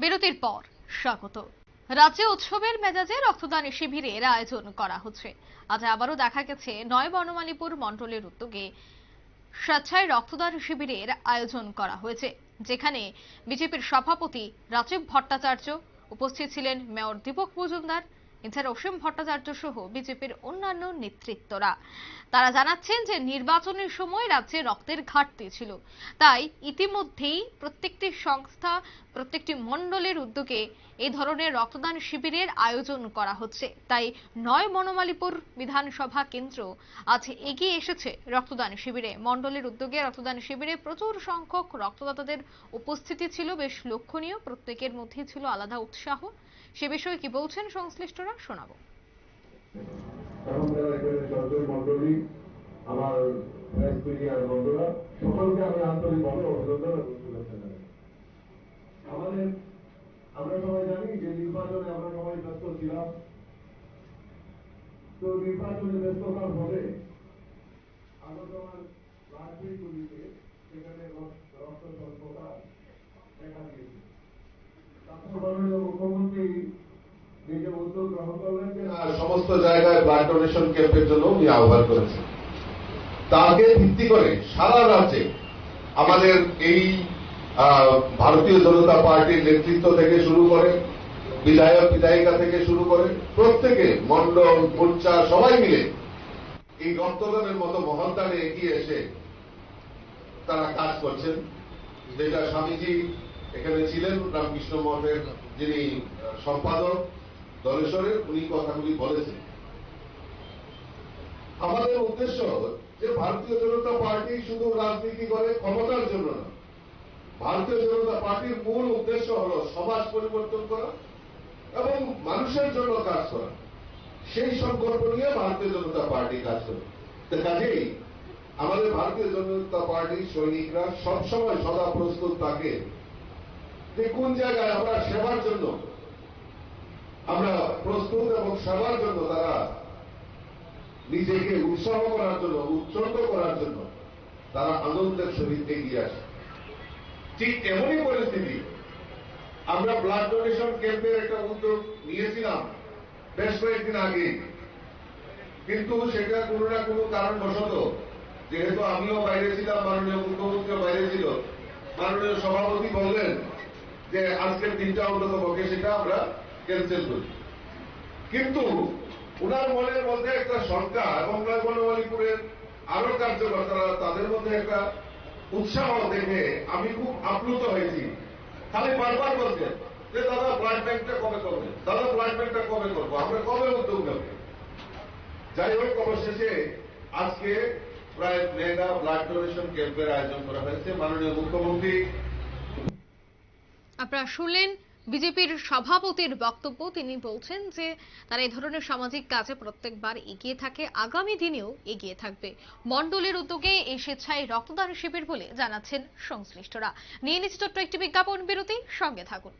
বিরতির পর স্বাগত। রাজ্যে উৎসবের মেজাজে রক্তদান শিবিরের আয়োজন করা হচ্ছে। আজ আবারও দেখা গেছে নয় বনমালীপুর মন্ডলের উদ্যোগে স্বেচ্ছায় রক্তদান শিবিরের আয়োজন করা হয়েছে, যেখানে বিজেপির সভাপতি রাজীব ভট্টাচার্য উপস্থিত ছিলেন মেয়র দীপক মজুমদার এছাড়া অসীম ভট্টাচার্য সহ বিজেপির অন্যান্য নেতৃত্বরা। তারা জানাচ্ছেন যে নির্বাচনের সময় রাজ্যে রক্তের ঘাটতি ছিল। তাই ইতিমধ্যেই প্রত্যেকটি সংস্থা, প্রত্যেকটি মণ্ডলের উদ্যোগে এই ধরনের রক্তদান শিবিরের আয়োজন করা হচ্ছে। তাই নয় বনমালীপুর বিধানসভা কেন্দ্র আজ এগিয়ে এসেছে রক্তদান শিবিরে। মণ্ডলের উদ্যোগে রক্তদান শিবিরে প্রচুর সংখ্যক রক্তদাতাদের উপস্থিতি ছিল। বেশ লক্ষণীয়, প্রত্যেকের মধ্যেই ছিল আলাদা উৎসাহ। সে বিষয়ে কি বলছেন সংশ্লিষ্টরা? শোনাবো। আমার সবাই জানি যে নির্বাচনে আমরা সবাই ব্যস্ত ছিলাম। তো নির্বাচনে ব্যস্ততার ফলে রাজনীতিগুলিতে সেখানে রক্ত স্বল্পতা দেখা দিয়েছে। মুখ্যমন্ত্রী সমস্ত জায়গায় ব্লাড ডোনেশন ক্যাম্পের জন্য উনি আহ্বান করেছেন। তাকে ভিত্তি করে সারা রাজ্যে আমাদের এই ভারতীয় জনতা পার্টির নেতৃত্ব থেকে শুরু করে, বিধায়ক, বিধায়িকা থেকে শুরু করে প্রত্যেকে মন্ডল মোর্চা সবাই মিলে এই রক্তদানের মতো মহত্তানে এগিয়ে এসে তারা কাজ করছেন। যেটা স্বামীজি এখানে ছিলেন, রামকৃষ্ণ মঠের যিনি সম্পাদক দলেশ্বরের উনি কথাগুলি বলেছেন। আমাদের উদ্দেশ্য যে ভারতীয় জনতা পার্টি শুধু রাজনীতি করে ক্ষমতার জন্য না ভারতীয় জনতা পার্টির মূল উদ্দেশ্য হল সমাজ পরিবর্তন করা এবং মানুষের জন্য কাজ করা। সেই সংকল্প নিয়ে ভারতীয় জনতা পার্টি কাজ করে। তো কাজেই আমাদের ভারতীয় জনতা পার্টির সৈনিকরা সবসময় সদা প্রস্তুত থাকে যে কোন জায়গায় আমরা সেবার জন্য আমরা প্রস্তুত এবং সেবার জন্য তারা নিজেকে উৎসাহ করার জন্য উচ্চন্ন করার জন্য তারা আনন্দের সহিত এগিয়ে আসে। ঠিক এমনই পরিস্থিতি। আমরা ব্লাড ডোনেশন ক্যাম্পের একটা উদ্যোগ নিয়েছিলাম বেশ কয়েকদিন আগে। কিন্তু সেটা কোনো না কোনো কারণবশত, যেহেতু আমিও বাইরে ছিলাম, মাননীয় মুখ্যমন্ত্রীও বাইরে ছিল, মাননীয় সভাপতি বললেন যে আজকের দিনটা অন্তত পক্ষে সেটা আমরা ক্যান্সেল করি কিন্তু উনার মনের মধ্যে একটা শঙ্কা এবং আরও কার্যকর্তারা তাদের মধ্যে একটা উৎসাহ দেখে আমি খুব আপ্লুত হয়েছি। খালি বারবার বলছেন যে, দাদা ব্লাড ব্যাংকটা কবে করবে? দাদা ব্লাড ব্যাংকটা কবে করব? আমরা কবে উদ্যোগ নেব? যাই হোক আজকে প্রায় মেগা ব্লাড ডোনেশন ক্যাম্পের আয়োজন করা হয়েছে। মাননীয় মুখ্যমন্ত্রী। আপনারা শুনলেন বিজেপির সভাপতির বক্তব্য তিনি বলছেন যে, তারা এই ধরনের সামাজিক কাজে প্রত্যেকবার এগিয়ে থাকে, আগামী দিনেও এগিয়ে থাকবে। মণ্ডলের উদ্যোগে এই স্বেচ্ছায় রক্তদান শিবির বলে জানাচ্ছেন সংশ্লিষ্টরা। নিয়ে নিচ্ছে ছোট্ট একটি বিজ্ঞাপন বিরতি, সঙ্গে থাকুন।